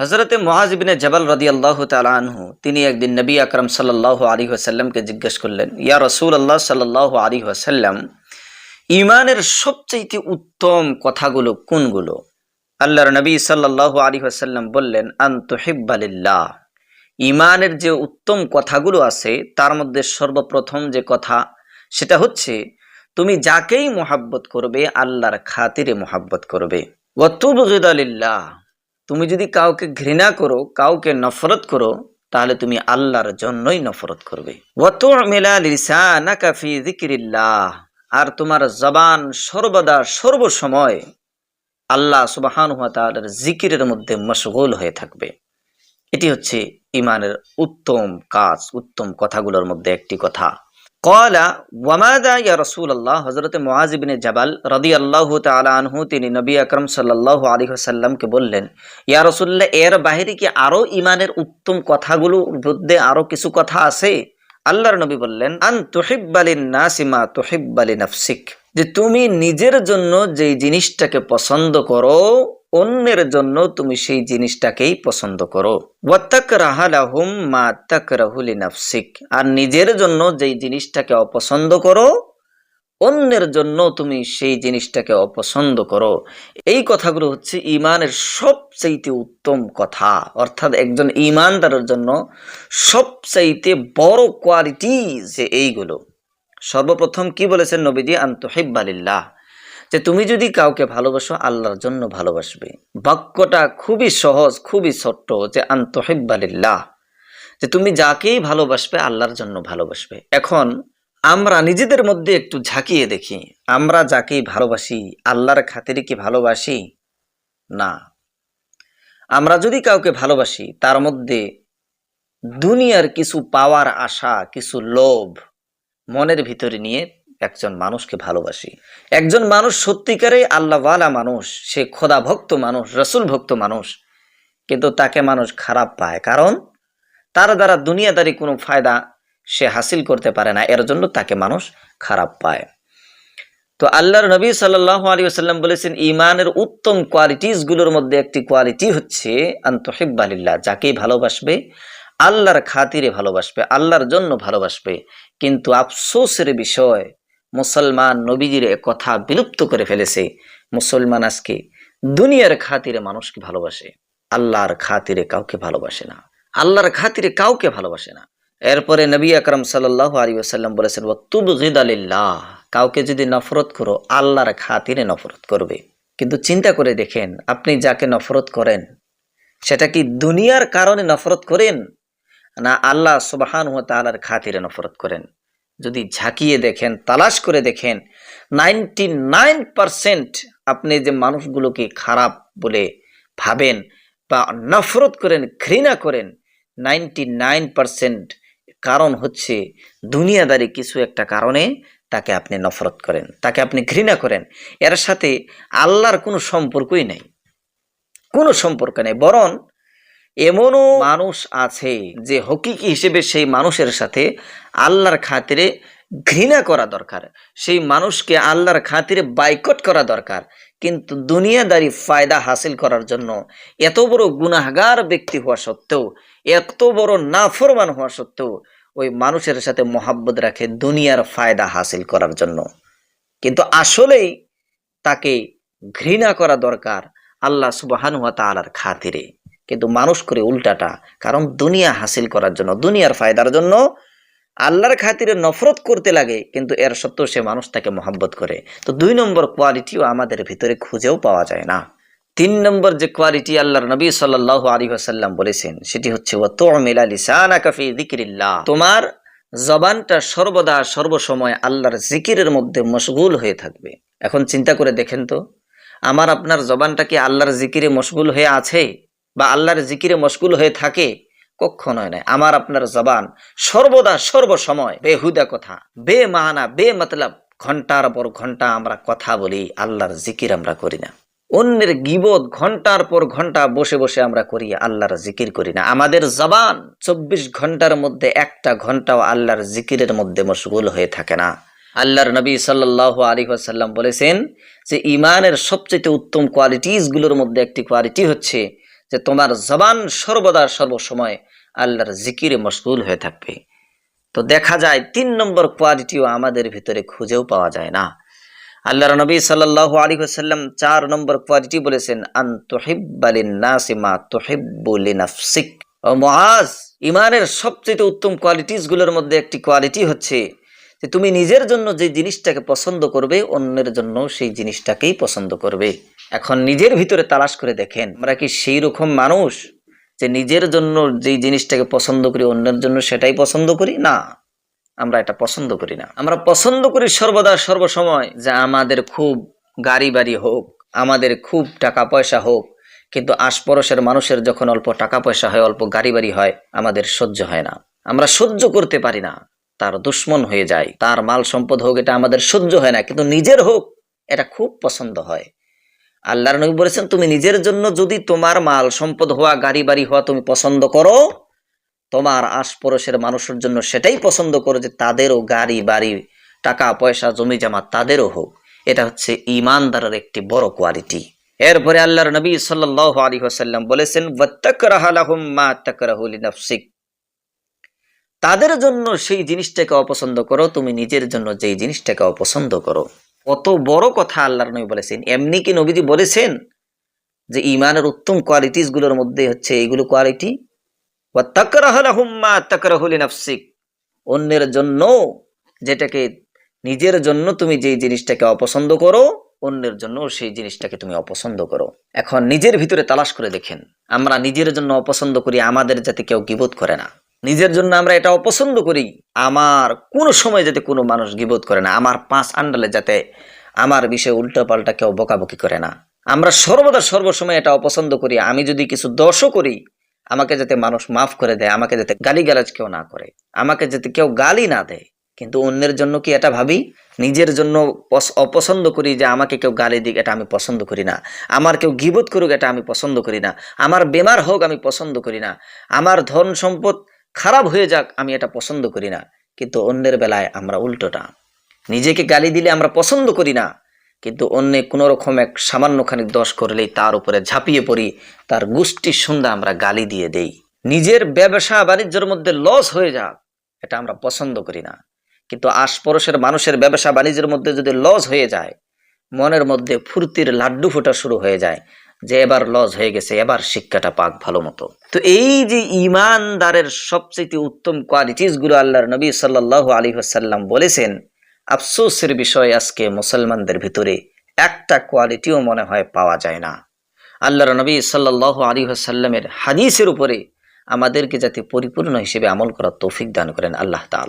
হজরতে মহাজিবিনে জবাল রদি আল্লাহ তালহু তিনি একদিন নবী আকরম সাল্লাহ আলী আসাল্লামকে জিজ্ঞেস করলেন, ইয়া রসুল আল্লাহ সাল্লাহ আলী আসাল্লাম ইমানের সবচেয়ে উত্তম কথাগুলো কোনগুলো? আল্লাহর নবী সাল্লাহ আলী আসাল্লাম বললেন আন্তহিব্বালিল্লাহ ইমানের যে উত্তম কথাগুলো আছে, তার মধ্যে সর্বপ্রথম যে কথা, সেটা হচ্ছে, তুমি যাকেই মোহাব্বত করবে, আল্লাহর খাতিরে মোহাব্বত করবে। ওয়াতুবগিদালিল্লাহ তুমি যদি কাউকে ঘৃণা করো, কাউকে নফরত করো, তাহলে তুমি আল্লাহর জন্যই নফরত করবে। আর তোমার জবান সর্বদা সর্বসময় আল্লাহ সুবাহান ওয়া তাআলার জিকিরের মধ্যে মশগুল হয়ে থাকবে। এটি হচ্ছে ইমানের উত্তম কাজ, উত্তম কথাগুলোর মধ্যে একটি কথা। কলা ওয়ামাদা ইয়া রসুল্লাহ হজরত মোয়াজিবিনে জাবাল রদি আল্লাহ আনহু তিনি নবী আকরম সাল্লাহ আলী সাল্লামকে বললেন, ইয়া রসুল্লাহ এর বাহিরে কি আরও ইমানের উত্তম কথাগুলোর মধ্যে আরও কিছু কথা আছে? আল্লাহর নবী বললেন, আন তুহিব্বালিন নাসিমা তুহিব্বালি নাফসিক যে তুমি নিজের জন্য যেই জিনিসটাকে পছন্দ করো অন্যের জন্য তুমি সেই জিনিসটাকেই পছন্দ করো। নাফসিক আর নিজের জন্য যেই জিনিসটাকে অপছন্দ করো, অন্যের জন্য তুমি সেই জিনিসটাকে অপছন্দ করো। এই কথাগুলো হচ্ছে ইমানের সবচাইতে উত্তম কথা। অর্থাৎ একজন ইমানদারের জন্য সবচাইতে বড় কোয়ালিটি যে এইগুলো। সর্বপ্রথম কি বলেছেন নবীজি? আন্তহিব্বালিল্লাহ যে তুমি যদি কাউকে ভালোবাসো, আল্লাহর জন্য ভালোবাসবে। বাক্যটা খুবই সহজ, খুবই ছোট্ট, যে আন্তহিব্বালিল্লাহ যে তুমি যাকেই ভালোবাসবে, আল্লাহর জন্য ভালোবাসবে। এখন আমরা নিজেদের মধ্যে একটু ঝাঁকিয়ে দেখি, আমরা যাকেই ভালোবাসি, আল্লাহর খাতিরে কি ভালোবাসি? না। আমরা যদি কাউকে ভালোবাসি, তার মধ্যে দুনিয়ার কিছু পাওয়ার আশা, কিছু লোভ মনের ভিতরে নিয়ে একজন মানুষকে ভালোবাসি। একজন মানুষ সত্যিকারে আল্লাহওয়ালা মানুষ, সে খোদা ভক্ত মানুষ রসুল ভক্ত মানুষ, কিন্তু তাকে মানুষ খারাপ পায়। কারণ তার দ্বারা দুনিয়াদারি কোনো ফায়দা সে হাসিল করতে পারে না, এর জন্য তাকে মানুষ খারাপ পায়। তো আল্লাহর নবী সাল্লাহ আলী আসাল্লাম বলেছেন, ইমানের উত্তম কোয়ালিটিসগুলোর মধ্যে একটি কোয়ালিটি হচ্ছে আন্তহিব্বালিল্লাহ যাকেই ভালোবাসবে, আল্লাহর খাতিরে ভালোবাসবে, আল্লাহর জন্য ভালোবাসবে। কিন্তু আফসোসের বিষয় মুসলমান নবীজির কথা বিলুপ্ত করে ফেলেছে। মুসলমান আজকে দুনিয়ার খাতিরে মানুষকে ভালোবাসে। আল্লাহর খাতিরে কাউকে ভালোবাসে না। আল্লাহর খাতিরে কাউকে ভালোবাসে না। এরপরে নবী আকরম সাল্লাহ আলী বলেছেন তুব আলিল্লাহ কাউকে যদি নফরত করো, আল্লাহর খাতিরে নফরত করবে। কিন্তু চিন্তা করে দেখেন, আপনি যাকে নফরত করেন, সেটা কি দুনিয়ার কারণে নফরত করেন? না আল্লাহ সুবাহান ও তালার খাতিরে নফরত করেন? যদি ঝাঁকিয়ে দেখেন, তালাশ করে দেখেন, নাইনটি নাইন পারসেন্ট আপনি যে মানুষগুলোকে খারাপ বলে ভাবেন বা নফরত করেন, ঘৃণা করেন, নাইনটি নাইন পারসেন্ট কারণ হচ্ছে দুনিয়াদারি কিছু একটা কারণে তাকে আপনি নফরত করেন, তাকে আপনি ঘৃণা করেন। এর সাথে আল্লাহর কোনো সম্পর্কই নেই। কোনো সম্পর্ক নেই। বরং এমনও মানুষ আছে যে হকিকি হিসেবে সেই মানুষের সাথে আল্লাহর খাতিরে ঘৃণা করা দরকার। সেই মানুষকে আল্লাহর খাতিরে বাইকট করা দরকার। কিন্তু দুনিয়াদারি ফায়দা হাসিল করার জন্য এত বড় গুনাহগার ব্যক্তি হওয়া সত্ত্বেও, এত বড় নাফরমান হওয়া সত্ত্বেও ওই মানুষের সাথে মোহাব্বত রাখে দুনিয়ার ফায়দা হাসিল করার জন্য। কিন্তু আসলেই তাকে ঘৃণা করা দরকার আল্লাহ সুবাহানুয়া তালার খাতিরে। কিন্তু মানুষ করে উল্টাটা। কারণ দুনিয়া হাসিল করার জন্য, দুনিয়ার ফায়দার জন্য আল্লাহর খাতিরে নফরত করতে লাগে, কিন্তু এর সত্ত্বেও সে মানুষ তাকে মহাব্বত করে। তো দুই নম্বর কোয়ালিটিও আমাদের ভিতরে খুঁজেও পাওয়া যায় না। তিন নম্বর যে কোয়ালিটি আল্লাহর নবী সাল্লাহ আলী আসাল্লাম বলেছেন, সেটি হচ্ছে ও তো মিলালিসিক্লা তোমার জবানটা সর্বদা সর্বসময় আল্লাহর জিকিরের মধ্যে মশগুল হয়ে থাকবে। এখন চিন্তা করে দেখেন তো, আমার আপনার জবানটা কি আল্লাহর জিকিরে মশগুল হয়ে আছে? বা আল্লাহর জিকিরে মশগুল হয়ে থাকে কখনোই নয়। আমার, আপনার জবান সর্বদা সর্বসময় বেহুদা কথা বে মাহানা বে মতলব ঘণ্টার পর ঘণ্টা আমরা কথা বলি, আল্লাহর জিকির আমরা করি না। অন্যের গিবত ঘণ্টার পর ঘণ্টা বসে বসে আমরা করি, আল্লাহর জিকির করি না। আমাদের জবান চব্বিশ ঘণ্টার মধ্যে একটা ঘন্টাও আল্লাহর জিকিরের মধ্যে মশগুল হয়ে থাকে না। আল্লাহর নবী সাল্লাহ আলী আসাল্লাম বলেছেন যে, ইমানের সবচেয়ে উত্তম কোয়ালিটিসগুলোর মধ্যে একটি কোয়ালিটি হচ্ছে যে তোমার জবান সর্বদা সর্বসময় আল্লাহর জিকিরে মশগুল হয়ে থাকবে। তো দেখা যায় তিন নম্বর কোয়ালিটিও আমাদের ভিতরে খুঁজেও পাওয়া যায় না। আল্লাহর নবী আলাইহি ওয়াসাল্লাম চার নম্বর কোয়ালিটি বলেছেন, আন তুহিব্বালিন নাসি মা তুহিব্বু লিনাফসিক। ও মুআজ ইমানের সবচেয়ে উত্তম কোয়ালিটিসগুলোর মধ্যে একটি কোয়ালিটি হচ্ছে যে তুমি নিজের জন্য যে জিনিসটাকে পছন্দ করবে, অন্যের জন্য সেই জিনিসটাকেই পছন্দ করবে। এখন নিজের ভিতরে তালাশ করে দেখেন, আমরা কি সেই রকম মানুষ যে নিজের জন্য যেই জিনিসটাকে পছন্দ করি, অন্যের জন্য সেটাই পছন্দ করি? না, আমরা এটা পছন্দ করি না। আমরা পছন্দ করি সর্বদা সর্বসময় যে আমাদের খুব গাড়ি বাড়ি হোক, আমাদের খুব টাকা পয়সা হোক, কিন্তু আশপরশের মানুষের যখন অল্প টাকা পয়সা হয়, অল্প গাড়ি বাড়ি হয়, আমাদের সহ্য হয় না। আমরা সহ্য করতে পারি না। তার দুশ্মন হয়ে যায়। তার মাল সম্পদ হোক, এটা আমাদের সহ্য হয় না, কিন্তু নিজের হোক, এটা খুব পছন্দ হয়। আল্লাহর নবী বলেছেন, তুমি নিজের জন্য যদি তোমার মাল সম্পদ হওয়া, গাড়ি বাড়ি হওয়া তুমি পছন্দ করো, তোমার আশপড়শের মানুষের জন্য সেটাই পছন্দ করো যে তাদেরও গাড়ি বাড়ি, টাকা, পয়সা, জমি জামা তাদেরও হোক। এটা হচ্ছে ইমানদারের একটি বড় কোয়ালিটি। এরপরে আল্লাহর নবী সাল্লাল্লাহু আলাইহি ওয়াসাল্লাম বলেছেন মা তাকরাহু লিনাফসিক। তাদের জন্য সেই জিনিসটাকে অপছন্দ করো, তুমি নিজের জন্য যেই জিনিসটাকে অপছন্দ করো। কত বড় কথা আল্লাহর নবী বলেছেন। এমনি কি নবীজি বলেছেন যে ইমানের উত্তম কোয়ালিটিসগুলোর মধ্যে হচ্ছে এইগুলো কোয়ালিটি অন্যের জন্য যেটাকে, নিজের জন্য তুমি যেই জিনিসটাকে অপছন্দ করো, অন্যের জন্য সেই জিনিসটাকে তুমি অপছন্দ করো। এখন নিজের ভিতরে তালাশ করে দেখেন, আমরা নিজের জন্য অপছন্দ করি, আমাদের যাতে কেউ গিবোধ করে না। নিজের জন্য আমরা এটা অপছন্দ করি। আমার কোনো সময় যাতে কোনো মানুষ গিবোধ করে না, আমার পাঁচ আন্ডালে যাতে আমার বিষয়ে উল্টো পাল্টা কেউ বকাবকি করে না। আমরা সর্বদা সর্বসময় এটা অপছন্দ করি। আমি যদি কিছু দোষও করি, আমাকে যাতে মানুষ মাফ করে দেয়, আমাকে যাতে গালিগালাজ কেউ না করে, আমাকে যাতে কেউ গালি না দেয়। কিন্তু অন্যের জন্য কি এটা ভাবি? নিজের জন্য অপছন্দ করি যে আমাকে কেউ গালি দিক, এটা আমি পছন্দ করি না। আমার কেউ গিবোধ করুক, এটা আমি পছন্দ করি না। আমার বেমার হোক, আমি পছন্দ করি না। আমার ধন সম্পদ খারাপ হয়ে যাক, আমি এটা পছন্দ করি না। কিন্তু অন্যের বেলায় আমরা উল্টোটা। নিজেকে গালি দিলে আমরা পছন্দ করি না। কিন্তু অন্য কোনো রকম এক সামান্যখানিক দোষ করলেই তার উপরে ঝাঁপিয়ে পড়ি, তার গোষ্ঠীর সন্ধ্যা আমরা গালি দিয়ে দেই। নিজের ব্যবসা বাণিজ্যের মধ্যে লস হয়ে যাক, এটা আমরা পছন্দ করি না। কিন্তু আশপরশের মানুষের ব্যবসা বাণিজ্যের মধ্যে যদি লস হয়ে যায়, মনের মধ্যে ফুর্তির লাড্ডু ফোটা শুরু হয়ে যায়। যে এবার লজ হয়ে গেছে, এবার শিক্ষাটা পাক ভালো মতো। তো এই যে ইমানদারের সবচেয়ে উত্তম কোয়ালিটিসগুলো আল্লাহর নবী সাল্লাহ আলী হাসাল্লাম বলেছেন, আফসোসের বিষয় আজকে মুসলমানদের ভিতরে একটা কোয়ালিটিও মনে হয় পাওয়া যায় না। আল্লাহর নবী সাল্লাহ আলী হাসাল্লামের হাদিসের উপরে আমাদেরকে যাতে পরিপূর্ণ হিসেবে আমল করার তৌফিক দান করেন আল্লাহ তাআলা।